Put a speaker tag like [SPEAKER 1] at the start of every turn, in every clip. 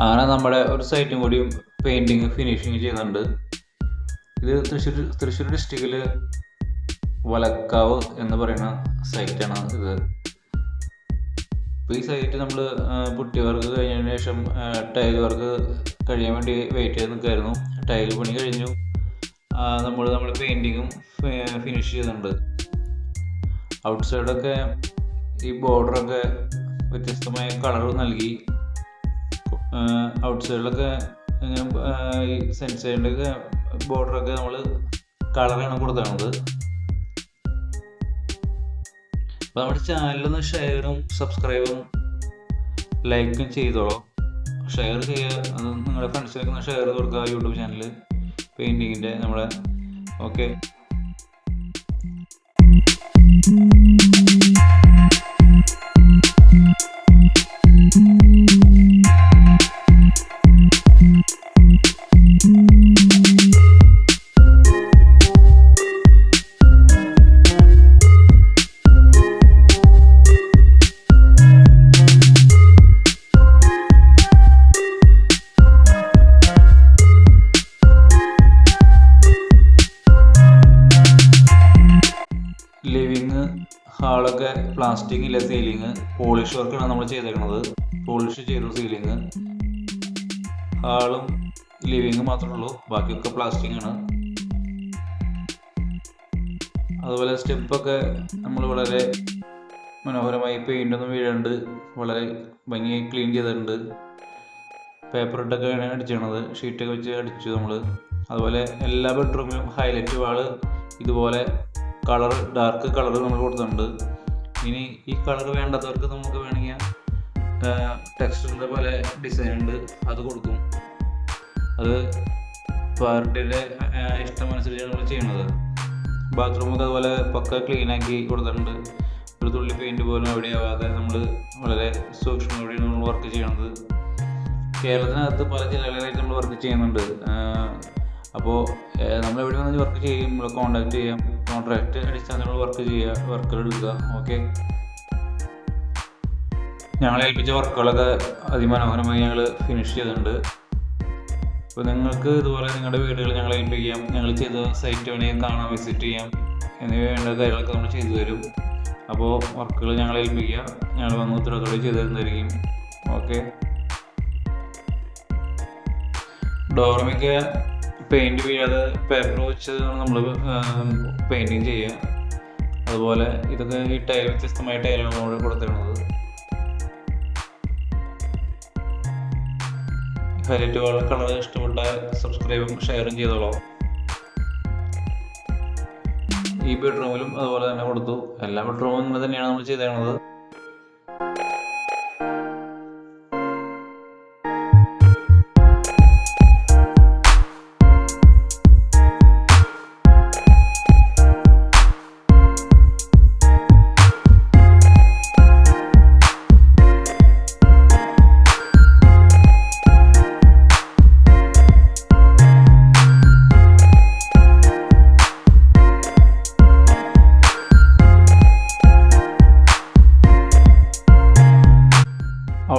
[SPEAKER 1] അങ്ങനെ നമ്മുടെ ഒരു സൈറ്റും കൂടി പെയിന്റിങ് ഫിനിഷിങ് ചെയ്യുന്നുണ്ട്. ഇത് തൃശ്ശൂർ തൃശ്ശൂർ ഡിസ്ട്രിക്റ്റിൽ വലക്കാവ് എന്ന് പറയുന്ന സൈറ്റാണ് ഇത്. ഈ സൈറ്റ് നമ്മൾ പുട്ടി വർക്ക് കഴിഞ്ഞതിന് ശേഷം ടൈൽ വർക്ക് കഴിയാൻ വേണ്ടി വെയിറ്റ് ചെയ്ത് നിൽക്കുമായിരുന്നു ടൈൽ പണി കഴിഞ്ഞു. നമ്മൾ നമ്മൾ പെയിന്റിങ്ങും ഫിനിഷ് ചെയ്യുന്നുണ്ട്. ഔട്ട് സൈഡൊക്കെ ഈ ബോർഡറൊക്കെ വ്യത്യസ്തമായ കളർ നൽകി. ഔട്ട് സൈഡിലൊക്കെ ഈ സൈഡിലൊക്കെ ബോർഡറൊക്കെ നമ്മൾ കളറാണ് കൊടുത്തത് അപ്പോൾ നമ്മുടെ ചാനലൊന്ന് ഷെയറും സബ്സ്ക്രൈബും ലൈക്കും ചെയ്തോളൂ. ഷെയർ ചെയ്യുക. നിങ്ങളുടെ ഫ്രണ്ട്സിലേക്ക് ഒന്ന് ഷെയർ ചെയ്ത് കൊടുക്കുക യൂട്യൂബ് ചാനൽ പെയിന്റിങ്ങിന്റെ നമ്മുടെ ഓക്കെ ഹാളൊക്കെ പ്ലാസ്റ്റിക് ഇല്ല സീലിങ് പോളിഷ് വർക്കാണ് നമ്മൾ ചെയ്തേക്കുന്നത് പോളിഷ് ചെയ്തു സീലിങ് ഹാളും ലിവിങ് മാത്രമേ ഉള്ളൂ. ബാക്കിയൊക്കെ പ്ലാസ്റ്റിക് ആണ്. അതുപോലെ സ്റ്റെപ്പൊക്കെ നമ്മൾ വളരെ മനോഹരമായി പെയിന്റ് ഒന്നും വീഴാണ്ട് വളരെ ഭംഗിയായി ക്ലീൻ ചെയ്തിട്ടുണ്ട്. പേപ്പർ ഇട്ടൊക്കെയാണ് അടിച്ചിരുന്നത് ഷീറ്റൊക്കെ വെച്ച് അടിച്ചു നമ്മൾ അതുപോലെ എല്ലാ ബെഡ്റൂമിലും ഹൈലൈറ്റ് വാൾ ഇതുപോലെ കളർ ഡാർക്ക് കളർ നമ്മൾ കൊടുത്തിട്ടുണ്ട്. ഇനി ഈ കളർ വേണ്ടാത്തവർക്ക് നമുക്ക് വേണമെങ്കിൽ ടെക്സ്റ്ററിന്റെ പോലെ ഡിസൈൻ ഉണ്ട്. അത് കൊടുക്കും. അത് പാർട്ടിയുടെ ഇഷ്ടമനുസരിച്ചാണ് നമ്മൾ ചെയ്യുന്നത്. ബാത്റൂമൊക്കെ അതുപോലെ പക്ക ക്ലീനാക്കി കൊടുത്തിട്ടുണ്ട്. ഒരു തുള്ളി പെയിന്റ് പോലും ആവാതെ നമ്മൾ വളരെ സൂക്ഷ്മതയോടെയാണ് നമ്മൾ വർക്ക് ചെയ്യുന്നത്. കേരളത്തിനകത്ത് പല ജില്ലകളിലായിട്ട് നമ്മൾ വർക്ക് ചെയ്യുന്നുണ്ട്. അപ്പോൾ നമ്മൾ എവിടെ നിന്ന് വർക്ക് ചെയ്യും നമ്മൾ കോൺടാക്ട് ചെയ്യാം. കോൺട്രാക്ട് അടിസ്ഥാനത്തിൽ വർക്ക് ചെയ്യുക വർക്കുകൾ എടുക്കുക ഓക്കെ ഞങ്ങളെ ഏൽപ്പിച്ച വർക്കുകളൊക്കെ അതിമനോഹരമായി ഞങ്ങൾ ഫിനിഷ് ചെയ്തിട്ടുണ്ട്. അപ്പോൾ നിങ്ങൾക്ക് ഇതുപോലെ നിങ്ങളുടെ വീടുകൾ ഞങ്ങളെ ഏൽപ്പിക്കാം ഞങ്ങൾ ചെയ്ത സൈറ്റ് വേണമെങ്കിൽ കാണാൻ വിസിറ്റ് ചെയ്യാം. എന്നിവ വേണ്ട കാര്യങ്ങളൊക്കെ നമ്മൾ ചെയ്തു തരും. അപ്പോൾ വർക്കുകൾ ഞങ്ങളെ ഏൽപ്പിക്കുക ഞങ്ങൾ വന്ന് ഉത്തരവാദിത്തോടെ ചെയ്തു തരുന്നതായിരിക്കും. ഓക്കെ ഡോറമൊക്കെ പെയിന്റ് വീഴാതെ പേപ്പർ വെച്ച് നമ്മൾ പെയിന്റിങ് ചെയ്യുക. അതുപോലെ ഇതൊക്കെ ഈ ടൈൽ വ്യത്യസ്തമായ നമ്മൾ കൊടുത്തിരുന്നത് ഹൈലൈറ്റ് കളർ ഇഷ്ടപ്പെട്ട സബ്സ്ക്രൈബും ഷെയറും ചെയ്തോളാം. ഈ ബെഡ്റൂമിലും അതുപോലെ തന്നെ കൊടുത്തു. എല്ലാ ബെഡ്റൂമും ഇങ്ങനെ തന്നെയാണ് നമ്മൾ ചെയ്തേക്കുന്നത്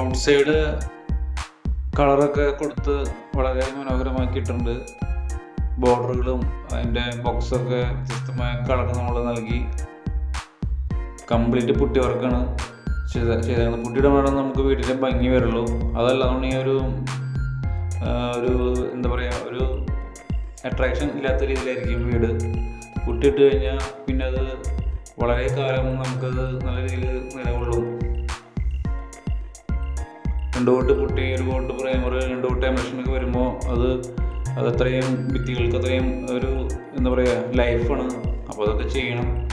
[SPEAKER 1] ഔട്ട് സൈഡ് കളറൊക്കെ കൊടുത്ത് വളരെ മനോഹരമാക്കിയിട്ടുണ്ട്. ബോർഡറുകളും അതിന്റെ ബോക്സൊക്കെ വ്യത്യസ്തമായ കളർ നമ്മൾ നൽകി. കംപ്ലീറ്റ് പുട്ടി വർക്കാണ് ചെയ്ത ചെയ്തത് പുട്ടിയുടെ വേണം നമുക്ക് വീട്ടിലെ ഭംഗി വരുള്ളൂ. ഈ ഒരു ഒരു എന്താ പറയുക ഒരു അട്രാക്ഷൻ ഇല്ലാത്ത രീതിയിലായിരിക്കും വീട്. പുട്ടിയിട്ട് കഴിഞ്ഞാൽ പിന്നെ അത് വളരെ കാലം നമുക്കത് നല്ല രീതിയിൽ നിലകൊള്ളും. രണ്ട് കോട്ട് പുട്ടി ഒരു കോട്ട് പ്രൈമർ രണ്ട് കോട്ട് എമർഷനൊക്കെ വരുമ്പോൾ അത് അതത്രയും ഭിത്തികൾക്ക് അത്രയും ഒരു എന്താ പറയുക ലൈഫാണ്. അപ്പോൾ അതൊക്കെ ചെയ്യണം.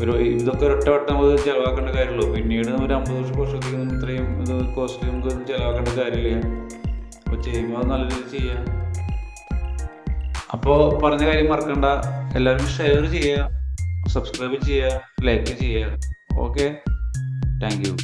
[SPEAKER 1] ഒരു ഇതൊക്കെ ഒരൊറ്റ വട്ടം നമുക്ക് ചിലവാക്കേണ്ട കാര്യമുള്ളൂ. പിന്നീട് ഒരു അമ്പത് വർഷം വർഷത്തേക്ക് ഇത്രയും ഇത് കോസ്റ്റ്ലി നമുക്ക് ചിലവാക്കേണ്ട കാര്യമില്ല. അപ്പോൾ ചെയ്യുമ്പോൾ നല്ല രീതിയിൽ ചെയ്യാം. അപ്പോൾ പറഞ്ഞ കാര്യം മറക്കണ്ട. എല്ലാവരും ഷെയർ ചെയ്യുക സബ്സ്ക്രൈബ് ചെയ്യുക ലൈക്ക് ചെയ്യുക ഓക്കെ? Thank you.